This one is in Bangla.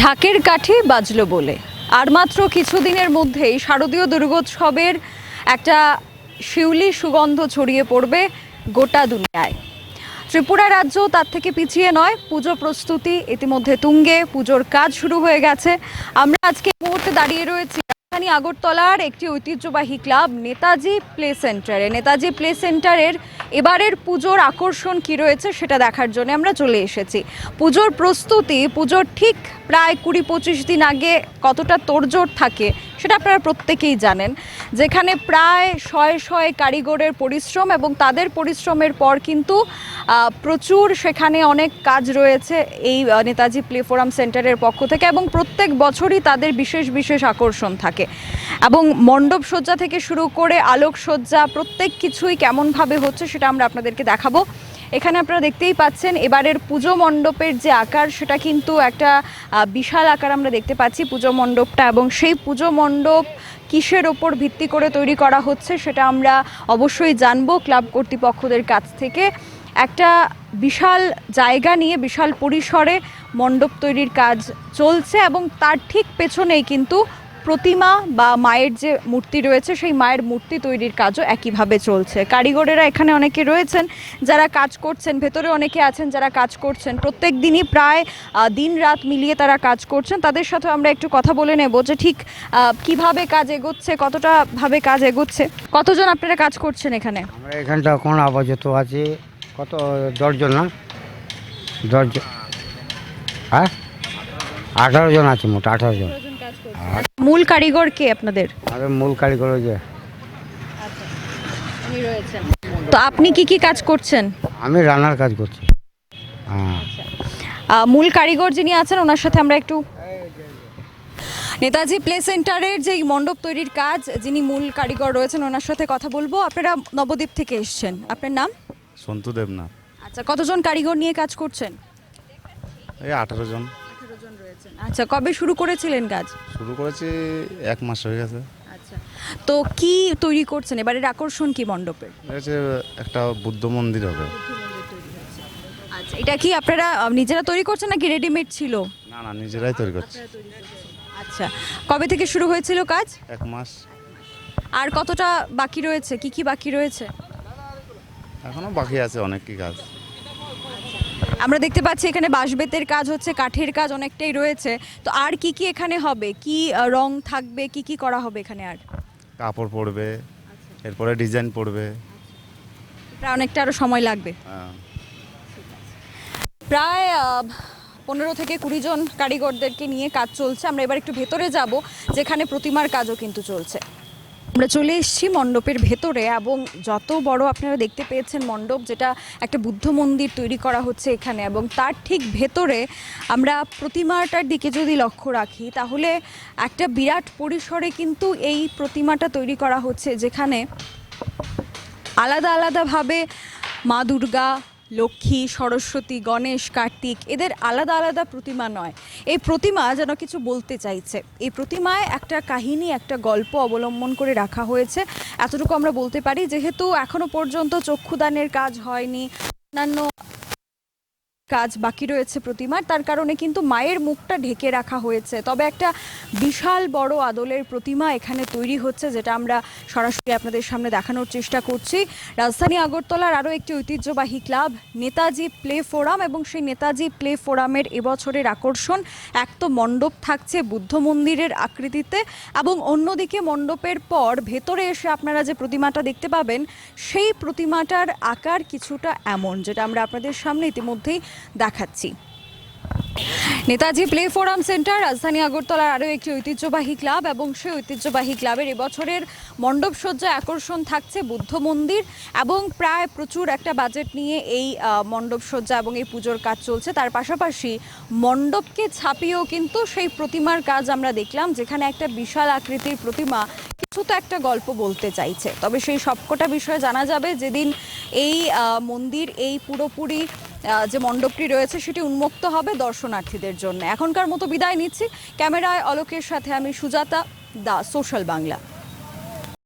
ঢাকের কাঠি বাজল বলে। আর মাত্র কিছুদিনের মধ্যেই শারদীয় দুর্গোৎসবের একটা শিউলি সুগন্ধ ছড়িয়ে পড়বে গোটা দুনিয়ায়। ত্রিপুরা রাজ্য তার থেকে পিছিয়ে নয়, পুজো প্রস্তুতি ইতিমধ্যে তুঙ্গে, পুজোর কাজ শুরু হয়ে গেছে। আমরা আজকে মুহূর্তে দাঁড়িয়ে রয়েছি রাজধানী আগরতলার একটি ঐতিহ্যবাহী ক্লাব, নেতাজি প্লে সেন্টারে। নেতাজি প্লে সেন্টারের এবারের পুজোর আকর্ষণ কি রয়েছে সেটা দেখার জন্য আমরা চলে এসেছি। পুজোর প্রস্তুতি, পুজোর ঠিক প্রায় কুড়ি পঁচিশ দিন আগে কতটা তোড়জোড় থাকে সেটা আপনারা প্রত্যেকেই জানেন। যেখানে প্রায় শয়ে শয়ে কারিগরের পরিশ্রম এবং তাদের পরিশ্রমের পর কিন্তু প্রচুর সেখানে অনেক কাজ রয়েছে এই নেতাজি প্লে ফোরাম সেন্টারের পক্ষ থেকে এবং প্রত্যেক বছরই তাদের বিশেষ বিশেষ আকর্ষণ থাকে। এবং মণ্ডপ সজ্জা থেকে শুরু করে আলোকসজ্জা প্রত্যেক কিছুই কেমনভাবে হচ্ছে সেটা আমরা আপনাদেরকে দেখাবো। এখানে আপনারা দেখতেই পাচ্ছেন, এবারের পুজো মণ্ডপের যে আকার, সেটা কিন্তু একটা বিশাল আকার আমরা দেখতে পাচ্ছি পুজো মণ্ডপটা এবং সেই পুজো মণ্ডপ কিসের ওপর ভিত্তি করে তৈরি করা হচ্ছে সেটা আমরা অবশ্যই জানব ক্লাব কর্তৃপক্ষদের কাছ থেকে। একটা বিশাল জায়গা নিয়ে, বিশাল পরিসরে মণ্ডপ তৈরির কাজ চলছে এবং তার ঠিক পেছনেই কিন্তু প্রতিমা বা মায়ের যে মূর্তি রয়েছে, সেই মায়ের মূর্তি তৈরির কাজও একইভাবে চলছে। কারিগরেরা এখানে অনেকে রয়েছেন যারা কাজ করছেন, ভেতরে অনেকে আছেন যারা কাজ করছেন। প্রত্যেক দিনই প্রায় দিন রাত মিলিয়ে তারা কাজ করছেন। তাদের সাথে আমরা একটু কথা বলে নেব যে ঠিক কীভাবে কাজ এগোচ্ছে, কতটা ভাবে কাজ এগোচ্ছে। কতজন আপনারা কাজ করছেন এখানে? আমরা এখানটা এখন আপাতত আছে, কত, দশজন না? দশজন। হ্যাঁ? আঠারো জন আছে মোট, আঠারো জন। মূল কারিগর কে আপনাদের? আর মূল কারিগর ওই যে। তো আপনি কি কি কাজ করছেন? আমি রান্নার কাজ করছি। হ্যাঁ। আহ, মূল কারিগর যিনি আছেন ওনার সাথে আমরা একটু নেতাজি প্লে সেন্টারের যে মণ্ডপ তৈরির কাজ যিনি মূল কারিগর রয়েছেন ওনার সাথে কথা বলব। আপনারা নবদ্বীপ থেকে এসছেন। আপনার নাম? সন্তু দেবনাথ। আচ্ছা কতজন কারিগর নিয়ে কাজ করছেন? এই আঠারো জন। আচ্ছা কবে শুরু করেছিলেন কাজ? শুরু করেছি এক মাস হয়ে গেছে। আচ্ছা তো কি তৈরি করছেন? এবারের আকর্ষণ কি মণ্ডপের? হচ্ছে একটা বুদ্ধ মন্দির হবে। আচ্ছা এটা কি আপনারা নিজেরা তৈরি করছেন নাকি রেডিমেড ছিল? না না নিজেরাই তৈরি করছি। আচ্ছা কবে থেকে শুরু হয়েছিল কাজ? এক মাস। আর কতটা বাকি রয়েছে? কি কি বাকি রয়েছে? এখনও বাকি আছে অনেক কি কাজ। আমরা দেখতে পাচ্ছি এখানে বাঁশবেতের কাজ হচ্ছে কাঠের কাজ অনেকটাই রয়েছে। তো আর কি কি এখানে হবে? কি রং থাকবে? কি কি করা হবে এখানে আর? কাপড় পরবে এরপরে ডিজাইন পড়বে প্রায় অনেকটা আরও সময় লাগবে। হ্যাঁ। প্রায় পনেরো থেকে কুড়ি জন কারিগরদেরকে নিয়ে কাজ চলছে। আমরা এবার একটু ভেতরে যাব যেখানে প্রতিমার কাজও কিন্তু চলছে। আমরা চলে এসেছি মণ্ডপের ভেতরে এবং যত বড় আপনারা দেখতে পেয়েছেন মণ্ডপ, যেটা একটা বুদ্ধ মন্দির তৈরি করা হচ্ছে এখানে এবং তার ঠিক ভেতরে আমরা প্রতিমাটার দিকে যদি লক্ষ্য রাখি, তাহলে একটা বিরাট পরিসরে কিন্তু এই প্রতিমাটা তৈরি করা হচ্ছে, যেখানে আলাদা আলাদাভাবে মা দুর্গা লক্ষ্মী, সরস্বতী, গণেশ, কার্তিক, এদের আলাদা আলাদা প্রতিমা নয়। এই প্রতিমা যেন কিছু বলতে চাইছে। এই প্রতিমায় একটা কাহিনী, একটা গল্প অবলম্বন করে রাখা হয়েছে। এতটুকু আমরা বলতে পারি, যেহেতু এখনও পর্যন্ত চক্ষুদানের কাজ হয়নি, অন্যান্য কাজ বাকি রয়েছে প্রতিমার, তার কারণে কিন্তু মায়ের মুখটা ঢেকে রাখা হয়েছে। তবে একটা বিশাল বড় আদলের প্রতিমা এখানে তৈরি হচ্ছে, যেটা আমরা সরাসরি আপনাদের সামনে দেখানোর চেষ্টা করছি। রাজধানী আগরতলার আরও একটি ঐতিহ্যবাহী ক্লাব, নেতাজি প্লে ফোরাম, এবং সেই নেতাজি প্লে ফোরামের এবছরের আকর্ষণ, এক তো মণ্ডপ থাকছে বুদ্ধ মন্দিরের আকৃতিতে, এবং অন্যদিকে মণ্ডপের পর ভেতরে এসে আপনারা যে প্রতিমাটা দেখতে পাবেন, সেই প্রতিমাটার আকার কিছুটা এমন, যেটা আমরা আপনাদের সামনে ইতিমধ্যেই দেখাচ্ছি। নেতাজি প্লে ফোরাম সেন্টার রাজধানী আগরতলার আরও একটি ঐতিহ্যবাহী ক্লাব এবং সেই ঐতিহ্যবাহী ক্লাবের এবছরের মণ্ডপ সজ্জায় আকর্ষণ থাকছে বুদ্ধ মন্দির এবং প্রায় প্রচুর একটা বাজেট নিয়ে এই আহ, মণ্ডপ এবং এই পুজোর কাজ চলছে। তার পাশাপাশি মণ্ডপকে ছাপিয়েও কিন্তু সেই প্রতিমার কাজ আমরা দেখলাম যেখানে একটা বিশাল আকৃতির প্রতিমা কিছু তো একটা গল্প বলতে চাইছে। তবে সেই সবকটা বিষয়ে জানা যাবে যেদিন এই মন্দির এই পুরোপুরি যে মণ্ডপটি রয়েছে সেটি উন্মুক্ত হবে দর্শনার্থীদের জন্য। এখনকার মতো বিদায় নিচ্ছি। ক্যামেরায় অলোকের সাথে আমি সুজাতা দা সোশ্যাল বাংলা।